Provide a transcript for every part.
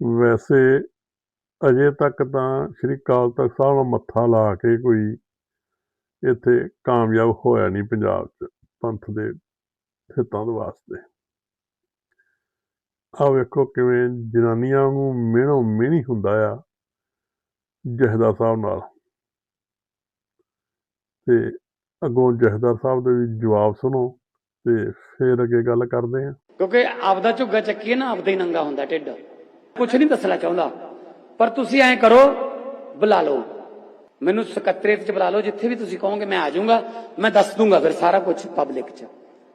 ਵੈਸੇ ਅਜੇ ਤੱਕ ਤਾਂ ਸ੍ਰੀ ਅਕਾਲ ਤਖਤ ਸਾਹਿਬ ਨਾਲ ਮੱਥਾ ਲਾ ਕੇ ਕੋਈ ਇੱਥੇ ਕਾਮਯਾਬ ਹੋਇਆ ਨਹੀਂ ਪੰਜਾਬ 'ਚ, ਪੰਥ ਦੇ ਹਿੱਤਾਂ ਦੇ ਵਾਸਤੇ। ਆਹ ਵੇਖੋ ਕਿਵੇਂ ਜਨਾਨੀਆਂ ਨੂੰ ਮਿਹਣੋ ਮਿਹਣੀ ਹੁੰਦਾ ਆ ਜਹਦਾ ਸਾਹਿਬ ਨਾਲ। ਤੇ ਅੱਗੋਂ ਜਹਦਾ ਸਾਹਿਬ ਦੇ ਵੀ ਜਵਾਬ ਸੁਣੋ ਤੇ ਫਿਰ ਅੱਗੇ ਗੱਲ ਕਰਦੇ ਹਾਂ ਕਿਉਂਕਿ ਆਪਦਾ ਝੁੱਗਾ ਚੱਕੀਏ ਨਾ, ਆਪਦਾ ਹੀ ਨੰਗਾ ਹੁੰਦਾ ਢਿੱਡ। ਕੁਝ ਨਹੀਂ ਦੱਸਣਾ ਚਾਹੁੰਦਾ। ਪਰ ਤੁਸੀਂ ਐਂ ਕਰੋ, ਬੁਲਾ ਲਓ। ਮੈਨੂੰ ਸਕੱਤਰੇਤ ਚ ਬੁਲਾ ਲਓ, ਜਿੱਥੇ ਵੀ ਤੁਸੀਂ ਕਹੋਗੇ ਮੈਂ ਆ ਜਾਊਂਗਾ, ਮੈਂ ਦੱਸ ਦੂੰਗਾ ਫਿਰ ਸਾਰਾ ਕੁਝ ਪਬਲਿਕ ਚ।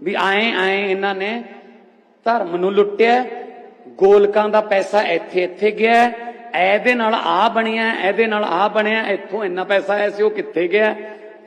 ਵੀ ਆਏ ਆਏ ਇਹਨਾਂ ਨੇ ਧਰਮ ਨੂੰ ਲੁੱਟਿਆ, ਗੋਲਕਾਂ ਦਾ ਪੈਸਾ ਇੱਥੇ ਇੱਥੇ ਗਿਆ, ਇਹਦੇ ਨਾਲ ਆ ਬਣਿਆ, ਇਹਦੇ ਨਾਲ ਆ ਬਣਿਆ, ਇੱਥੋਂ ਇੰਨਾ ਪੈਸਾ ਆਇਆ ਸੀ, ਉਹ ਕਿੱਥੇ ਗਿਆ?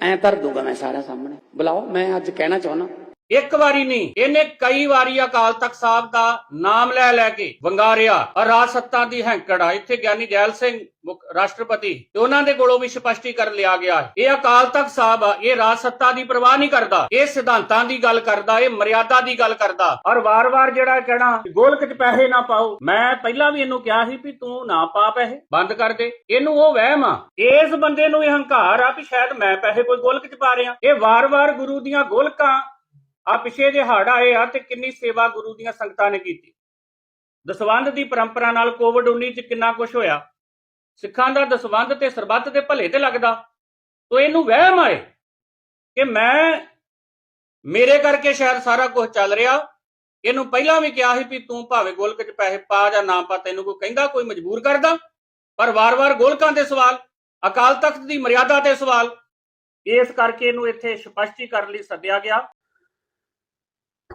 ਐਂ ਧਰ ਦੂੰਗਾ ਮੈਂ ਸਾਰਾ ਸਾਹਮਣੇ। ਬੁਲਾਓ, ਮੈਂ ਅੱਜ ਕਹਿਣਾ ਚਾਹੁੰਦਾ। ਇੱਕ ਵਾਰੀ ਨਹੀਂ, ਇਹਨੇ ਕਈ ਵਾਰੀ ਅਕਾਲ ਤਖਤ ਸਾਹਿਬ ਦਾ ਨਾਮ ਲੈ ਲੈ ਕੇ ਵੰਗਾਰਿਆ। ਰਾਜ ਸੱਤਾ ਦੀ ਹੈਂਕੜ ਆ, ਇੱਥੇ ਗਿਆਨੀ ਜੈਲ ਸਿੰਘ ਮੁੱਖ ਰਾਸ਼ਟਰਪਤੀ ਤੇ ਉਹਨਾਂ ਦੇ ਕੋਲੋਂ ਵੀ ਸਪਸ਼ਟੀਕਰਨ ਲਿਆ ਗਿਆ ਹੈ। ਇਹ ਅਕਾਲ ਤਖਤ ਸਾਹਿਬ ਆ, ਇਹ ਰਾਜ ਸੱਤਾ ਦੀ ਪਰਵਾਹ ਨਹੀਂ ਕਰਦਾ, ਇਹ ਸਿਧਾਂਤਾਂ ਦੀ ਗੱਲ ਕਰਦਾ, ਇਹ ਮਰਿਆਦਾ ਦੀ ਗੱਲ ਕਰਦਾ। ਔਰ ਵਾਰ-ਵਾਰ ਜਿਹੜਾ ਕਹਿਣਾ, ਗੋਲਕ 'ਚ ਪੈਸੇ ਨਾ ਪਾਓ, ਮੈਂ ਪਹਿਲਾਂ ਵੀ ਇਹਨੂੰ ਕਿਹਾ ਸੀ ਵੀ ਤੂੰ ਨਾ ਪਾ ਪੈਸੇ। ਬੰਦ ਕਰ ਦੇ, ਇਹਨੂੰ ਉਹ ਵਹਿਮ ਆ। ਇਸ ਬੰਦੇ ਨੂੰ ਇਹ ਹੰਕਾਰ ਆ ਵੀ ਸ਼ਾਇਦ ਮੈਂ ਪੈਸੇ ਕੋਈ ਗੋਲਕ 'ਚ ਪਾ ਰਿਹਾ। ਇਹ ਵਾਰ-ਵਾਰ ਗੁਰੂ ਦੀਆਂ ਗੋਲਕਾਂ ਆ ਪਿਛੇ ਜੇ ਹੜ ਆਏ ਆ ਤੇ ਕਿੰਨੀ ਸੇਵਾ ਗੁਰੂ ਦੀਆਂ ਸੰਗਤਾਂ ਨੇ ਕੀਤੀ। ਦਸਵੰਧ ਦੀ ਪਰੰਪਰਾ ਨਾਲ ਕੋਵਿਡ 19 ਚ ਕਿੰਨਾ ਕੁਝ ਹੋਇਆ। ਸਿੱਖਾਂ ਦਾ ਦਸਵੰਧ ਤੇ ਸਰਬੱਤ ਦੇ ਭਲੇ ਤੇ ਲੱਗਦਾ। ਤੋ ਇਹਨੂੰ ਵਹਿਮ ਆਏ ਕਿ ਮੈਂ, ਮੇਰੇ ਕਰਕੇ ਸ਼ਾਇਦ ਸਾਰਾ ਕੁਝ ਚੱਲ ਰਿਹਾ। ਇਹਨੂੰ ਪਹਿਲਾਂ ਵੀ ਕਿਹਾ ਸੀ ਵੀ ਤੂੰ ਭਾਵੇਂ ਗੋਲਕ ਚ ਪੈਸੇ ਪਾ ਜਾਂ ਨਾ ਪਾ, ਤੈਨੂੰ ਕੋਈ ਕਹਿੰਦਾ, ਕੋਈ ਮਜਬੂਰ ਕਰਦਾ। ਪਰ ਵਾਰ-ਵਾਰ ਗੋਲਕਾਂ ਦੇ ਸਵਾਲ, ਅਕਾਲ ਤਖਤ ਦੀ ਮਰਿਆਦਾ ਤੇ ਸਵਾਲ, ਇਸ ਕਰਕੇ ਇਹਨੂੰ ਇੱਥੇ ਸਪਸ਼ਟੀਕਰਨ ਲਈ ਸੱਦਿਆ ਗਿਆ।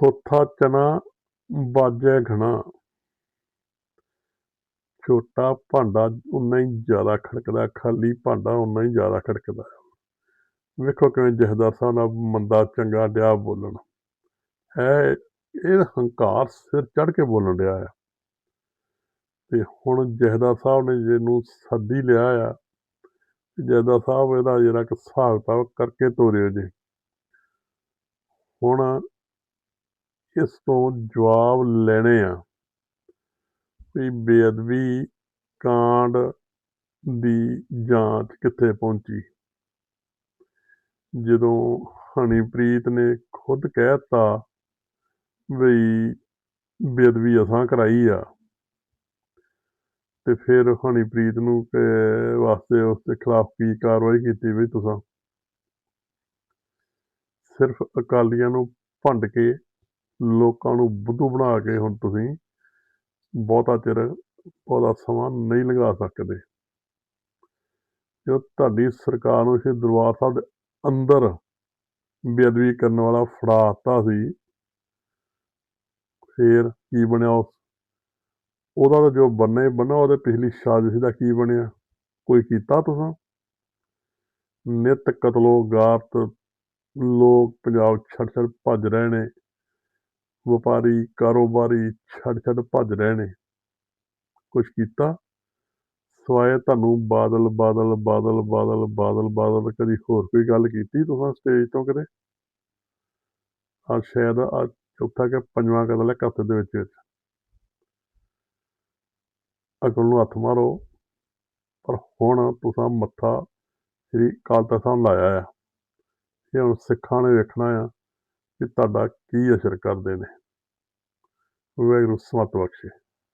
ਥੋਥਾ ਚਨਾ ਬਾਜੈ ਘਣਾ। ਛੋਟਾ ਭਾਂਡਾ ਉਨਾ ਹੀ ਜ਼ਿਆਦਾ ਖੜਕਦਾ, ਖਾਲੀ ਭਾਂਡਾ ਉਨਾ ਹੀ ਜ਼ਿਆਦਾ ਖੜਕਦਾ। ਵੇਖੋ ਕਿਵੇਂ ਜਹਦਾਰ ਸਾਹਿਬ ਨਾਲ ਮੰਦਾ ਚੰਗਾ ਡਿਆ ਬੋਲਣ। ਹੈ, ਇਹ ਹੰਕਾਰ ਸਿਰ ਚੜ ਕੇ ਬੋਲਣ ਡਿਆ ਆ। ਤੇ ਹੁਣ ਜਹਦਾਰ ਸਾਹਿਬ ਨੇ ਜਿਹਨੂੰ ਸੱਦੀ ਲਿਆ ਆ ਜਹਦਾਰ ਸਾਹਿਬ ਇਹਦਾ ਜਿਹੜਾ ਕਿ ਹਿਸਾਬ ਕਿਤਾਬ ਕਰਕੇ ਤੋਰਿਓ ਜੇ। ਹੁਣ ਇਸ ਤੋਂ ਜਵਾਬ ਲੈਣੇ ਆ। ਵੀ ਬੇਅਦਬੀ ਕਾਂਡ ਦੀ ਜਾਂਚ ਕਿੱਥੇ ਪਹੁੰਚੀ? ਜਦੋਂ ਹਨੀਪ੍ਰੀਤ ਨੇ ਖੁਦ ਕਹਿਤਾ ਵੀ ਬੇਅਦਬੀ ਅਸਾਂ ਕਰਾਈ ਆ, ਤੇ ਫਿਰ ਹਨੀਪ੍ਰੀਤ ਨੂੰ ਵਾਸਤੇ ਉਸ ਦੇ ਖਿਲਾਫ ਕੀ ਕਾਰਵਾਈ ਕੀਤੀ ਵੀ ਤੁਸੀਂ? ਸਿਰਫ ਅਕਾਲੀਆਂ ਨੂੰ ਭੰਡ ਕੇ ਲੋਕਾਂ ਨੂੰ ਬੁੱਧੂ ਬਣਾ ਕੇ ਹੁਣ ਤੁਸੀਂ ਬਹੁਤਾ ਚਿਰ ਬਹੁਤਾ ਸਮਾਂ ਨਹੀਂ ਲੰਘਾ ਸਕਦੇ। ਜੋ ਤੁਹਾਡੀ ਸਰਕਾਰ ਨੂੰ ਇਹ ਦਰਬਾਰ ਸਾਹਿਬ ਦੇ ਅੰਦਰ ਬੇਅਦਬੀ ਕਰਨ ਵਾਲਾ ਫੜਾਤਾ ਸੀ, ਫੇਰ ਕੀ ਬਣਿਆ ਉਸ? ਉਹਦਾ ਤਾਂ ਜੋ ਬੰਨੇ ਹੀ ਉਹਦੇ ਪਿਛਲੀ ਸਾਜ਼ਿਸ਼ ਦਾ ਕੀ ਬਣਿਆ? ਕੋਈ ਕੀਤਾ ਤੁਸੀਂ? ਨਿਤ ਕਤਲੋ ਗਾਰਤ ਲੋਕ ਪੰਜਾਬ ਛੱਡ ਛੱਡ ਭੱਜ ਰਹੇ ਨੇ। ਵਪਾਰੀ, ਕਾਰੋਬਾਰੀ ਛੱਡ ਛੱਡ ਭੱਜ ਰਹੇ ਨੇ। ਕੁਝ ਕੀਤਾ? ਸਵਾਏ ਤੁਹਾਨੂੰ ਬਾਦਲ ਬਾਦਲ ਬਾਦਲ ਬਾਦਲ ਬਾਦਲ ਬਾਦਲ ਕਦੀ ਹੋਰ ਕੋਈ ਗੱਲ ਕੀਤੀ ਤੁਸੀਂ ਸਟੇਜ ਤੋਂ ਕਦੇ ਆ ਸ਼ਾਇਦ ਆ ਚੌਥਾ ਕਿ ਪੰਜਵਾਂ ਕਦਮ ਹੈ ਕੱਤ ਦੇ ਵਿੱਚ ਵਿੱਚ। ਅਕਲ ਨੂੰ ਹੱਥ ਮਾਰੋ। ਪਰ ਹੁਣ ਤੁਸੀਂ ਮੱਥਾ ਸ੍ਰੀ ਅਕਾਲ ਤਖਤ ਸਾਹਿਬ ਲਾਇਆ ਆ। ਇਹ ਹੁਣ ਸਿੱਖਾਂ ਨੇ ਵੇਖਣਾ ਆ। ਕਿ ਤੁਹਾਡਾ ਕੀ ਅਸਰ ਕਰਦੇ ਨੇ? ਵਾਹਿਗੁਰੂ ਸਮਤ ਬਖਸ਼ੇ।